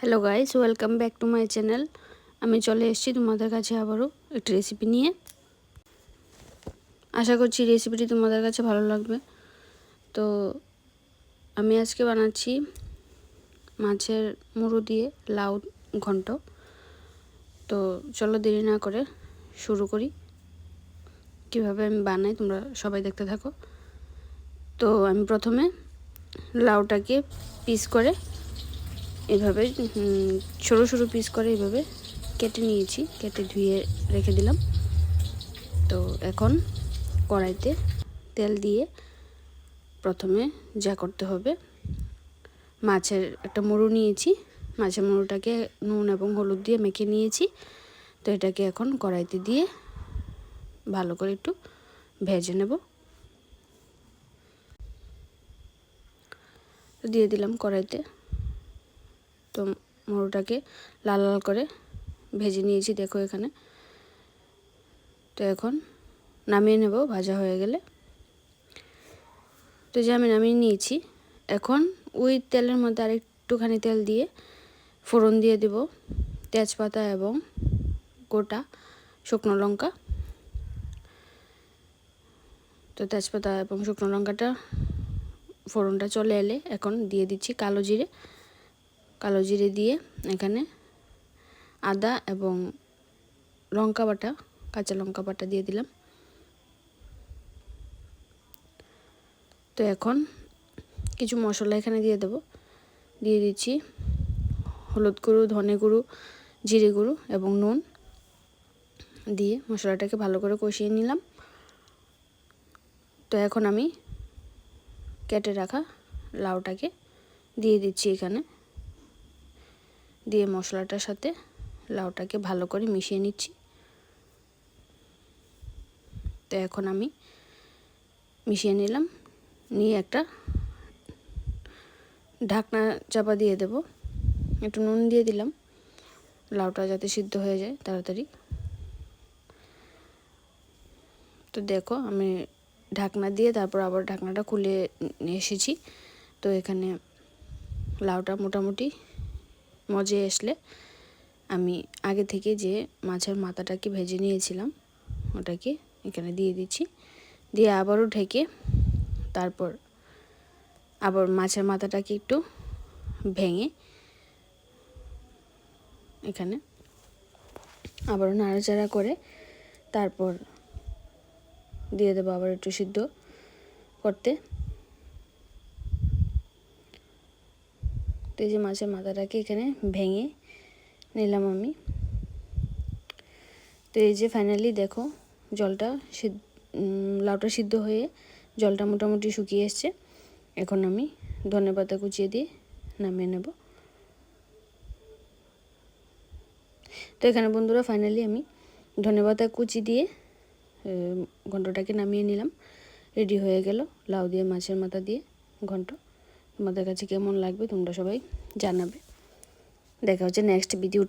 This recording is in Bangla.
Hello guys welcome back to my channel আমি চলে এসেছি তোমাদের কাছে আবারও একটি রেসিপি নিয়ে। আশা করছি রেসিপিটি তোমাদের কাছে ভালো লাগবে। তো আমি আজকে বানাচ্ছি মাছের মুড়ো দিয়ে লাউ ঘন্ট। তো চলো দেরি না করে শুরু করি। কীভাবে আমি বানাই তোমরা সবাই দেখতে থাকো। তো আমি প্রথমে লাউটাকে পিস করে এভাবে ছোটো ছোটো পিস করে এভাবে কেটে নিয়েছি, কেটে ধুয়ে রেখে দিলাম। তো এখন কড়াইতে তেল দিয়ে প্রথমে যা করতে হবে, মাছের একটা মুড়ো নিয়েছি। মাছের মুড়োটাকে নুন এবং হলুদ দিয়ে মেখে নিয়েছি। তো এটাকে এখন কড়াইতে দিয়ে ভালো করে একটু ভেজে নেব। দিয়ে দিলাম কড়াইতে। তো মোড়োটাকে লাল লাল করে ভেজে নিয়েছি, দেখো এখানে। তো এখন নামিয়ে নেব, ভাজা হয়ে গেলে। তো যে আমি নামিয়ে নিয়েছি, এখন ওই তেলের মধ্যে আরেকটুখানি তেল দিয়ে ফোড়ন দিয়ে দেব। তেজপাতা এবং গোটা শুকনো লঙ্কা। তো তেজপাতা এবং শুকনো লঙ্কাটা ফোড়নটা চলে এলে এখন দিয়ে দিচ্ছি কালো জিরে। কালো জিরে দিয়ে এখানে আদা এবং লঙ্কা বাটা, কাঁচা লঙ্কা বাটা দিয়ে দিলাম। তো এখন কিছু মশলা এখানে দিয়ে দেব। দিয়ে দিচ্ছি হলুদ গুঁড়ো, ধনে গুঁড়ো, জিরে গুঁড়ো এবং নুন দিয়ে মশলাটাকে ভালো করে কষিয়ে নিলাম। তো এখন আমি কেটে রাখা লাউটাকে দিয়ে দিচ্ছি এখানে। দিয়ে মশলাটার সাথে লাউটাকে ভালো করে মিশিয়ে নিচ্ছি। তো এখন আমি মিশিয়ে নিলাম, নিয়ে একটা ঢাকনা চাপা দিয়ে দেব। একটু নুন দিয়ে দিলাম, লাউটা যাতে সিদ্ধ হয়ে যায় তাড়াতাড়ি। তো দেখো আমি ঢাকনা দিয়ে তারপর আবার ঢাকনাটা খুলে এসেছি। তো এখানে লাউটা মোটামুটি মজে আসলে আমি আগে থেকে যে মাছের মাথাটাকে ভেজে নিয়েছিলাম, ওটাকে এখানে দিয়ে দিচ্ছি। দিয়ে আবারও ঢেকে তারপর আবার মাছের মাথাটাকে একটু ভেঙে এখানে আবারও নাড়াচাড়া করে তারপর দিয়ে দেবো আবার একটু সিদ্ধ করতে। তো এই যে মাছের মাথাটাকে এখানে ভেঙে নিলাম আমি। তো এই যে ফাইনালি দেখো জলটা লাউটা সিদ্ধ হয়ে জলটা মোটামুটি শুকিয়ে এসছে। এখন আমি ধনে পাতা কুচিয়ে দিয়ে নামিয়ে নেব। তো এখানে বন্ধুরা ফাইনালি আমি ধনে পাতা কুচি দিয়ে ঘন্টটাকে নামিয়ে নিলাম। রেডি হয়ে গেল লাউ দিয়ে, মাছের মাথা দিয়ে ঘন্ট। তোমাদের কাছে কেমন লাগবে তোমরা সবাই জানাবে। দেখা হচ্ছে নেক্সট ভিডিওতে